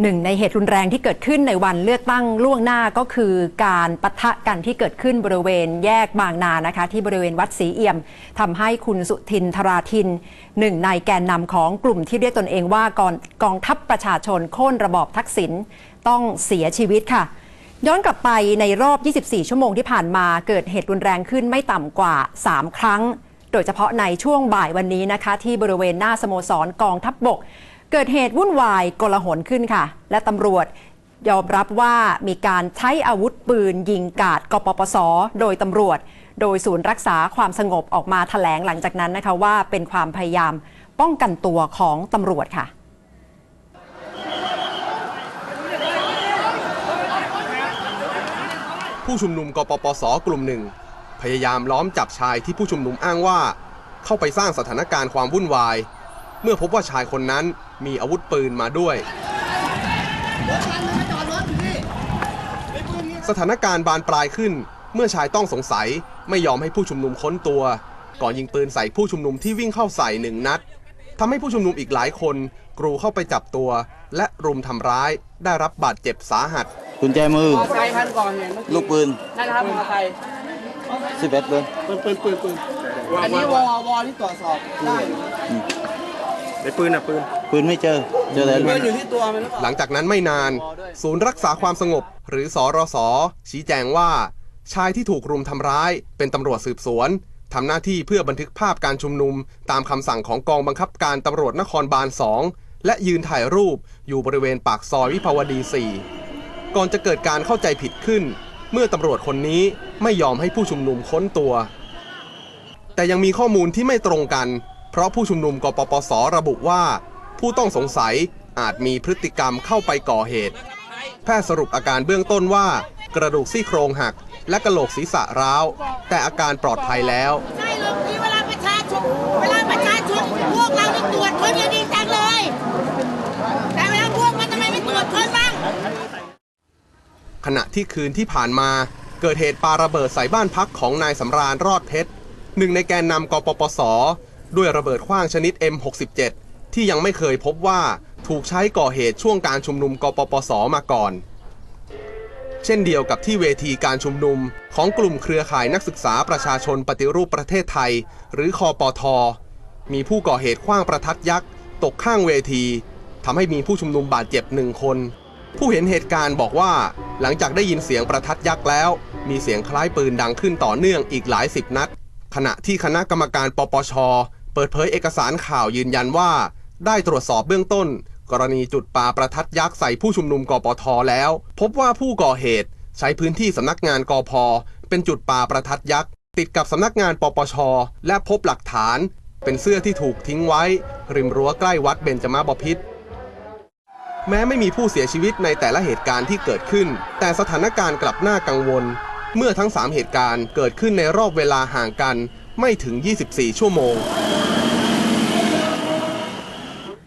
หนึ่งในเหตุรุนแรงที่เกิดขึ้นในวันเลือกตั้งล่วงหน้าก็คือการปะทะกันที่เกิดขึ้นบริเวณแยกบางนานะคะ ที่บริเวณวัดศรีเอี่ยมทำให้คุณสุทินทราทิน หนึ่งในแกนนำของกลุ่มที่เรียกตนเองว่ากองกองทัพประชาชนโค่นระบอบทักษิณต้องเสียชีวิตค่ะ ย้อนกลับไปในรอบ 24 ชั่วโมงที่ผ่านมาเกิดเหตุรุนแรงขึ้นไม่ต่ำกว่า 3 ครั้ง โดยเฉพาะในช่วงบ่ายวันนี้นะคะ ที่บริเวณหน้าสโมสรกองทัพบบก เกิดเหตุวุ่นวายโกลาหลขึ้นค่ะ และตำรวจยอมรับว่ามีการใช้อาวุธปืนยิงกาดกปปส โดยตำรวจ โดยศูนย์รักษาความสงบออกมาแถลงหลังจากนั้นนะคะว่าเป็นความพยายามป้องกันตัวของตำรวจค่ะ ผู้ชุมนุมกปปส กลุ่มหนึ่ง พยายามล้อมจับชายที่ผู้ชุมนุมอ้างว่า เข้าไปสร้างสถานการณ์ความวุ่นวาย เมื่อพบว่าชายคนนั้นมีอาวุธปืนมาด้วย สถานการณ์บานปลายขึ้น เมื่อชายต้องสงสัยไม่ยอมให้ผู้ชุมนุมค้นตัว ก่อนยิงปืนใส่ผู้ชุมนุมที่วิ่งเข้าใส่หนึ่งนัดทำให้ผู้ชุมนุมอีกหลายคน กรูเข้าไปจับตัว และรุมทำร้ายได้รับบาดเจ็บสาหัสกุญแจมือมอไซค์คันก่อนเห็นเมื่อลูกปืนนั่นนะครับมอไซค์11ปืนปืนปืนปืนปืนอันนี้วอวอที่ตรวจสอบได้อยู่ ในปืนอะปืน ปืนไม่เจอ เจอแต่ปืนอยู่ที่ตัวมันหรือเปล่าหลังจากนั้นไม่นาน ศูนย์รักษาความสงบ หรือสอรส ชี้แจงว่า ชายที่ถูกรุมทำร้าย เป็นตำรวจสืบสวนทำหน้าที่เพื่อบันทึกภาพการชุมนุม ตามคำสั่งของกองบังคับการตำรวจนครบาล 2 และยืนถ่ายรูปอยู่บริเวณปากซอยวิภาวดี 4 ก่อนจะเกิดการเข้าใจผิดขึ้น เมื่อตำรวจคนนี้ไม่ยอมให้ผู้ชุมนุมค้นตัว แต่ยังมีข้อมูลที่ไม่ตรงกัน เพราะผู้ชุมนุมกปปสระบุว่า ผู้ต้องสงสัยอาจมีพฤติกรรมเข้าไปก่อเหตุ แพทย์สรุปอาการเบื้องต้นว่า กระดูกซี่โครงหัก และกระโหลกศีรษะร้าว แต่อาการปลอดภัยแล้วใช่เลยที่เวลาประชาชนเวลาประชาชนพวกเราที่ตรวจคนยังดีจังเลย แต่เวลาพวกมันทำไมไม่ตรวจคนบ้างขณะที่คืนที่ผ่านมาเกิดเหตุปาระเบิดใส่บ้านพักของนายสำราญรอดเพชรหนึ่งในแกนนำกปปส ด้วยระเบิดขว้างชนิด M67 ที่ยังไม่เคยพบว่าถูกใช้ก่อเหตุช่วงการชุมนุมกปปสมาก่อน เช่นเดียวกับที่เวทีการชุมนุมของกลุ่มเครือข่ายนักศึกษาประชาชนปฏิรูปประเทศไทย หรือคอปทมีผู้ก่อเหตุขว้างประทัดยักษ์ ตกข้างเวทีทำให้มีผู้ชุมนุมบาดเจ็บหนึ่งคน ผู้เห็นเหตุการณ์บอกว่าหลังจากได้ยินเสียงประทัดยักษ์แล้ว มีเสียงคล้ายปืนดังขึ้นต่อเนื่องอีกหลายสิบนัด ขณะที่คณะกรรมการปปช เปิดเผยเอกสารข่าวยืนยันว่า ได้ตรวจสอบเบื้องต้น กรณีจุดปาประทัดยักษ์ใส่ผู้ชุมนุมกปทแล้ว พบว่าผู้ก่อเหตุ ใช้พื้นที่สำนักงานกพเป็นจุดปาประทัดยักษ์ติดกับสำนักงานปปช และพบหลักฐาน เป็นเสื้อที่ถูกทิ้งไว้ ริมรั้วใกล้วัดเบญจมาบพิตรแม้ไม่มีผู้เสียชีวิตในแต่ละเหตุการณ์ที่เกิดขึ้น แต่สถานการณ์กลับน่ากังวล เมื่อทั้ง 3 เหตุการณ์เกิดขึ้นในรอบเวลาห่างกัน ไม่ถึง 24 ชั่วโมง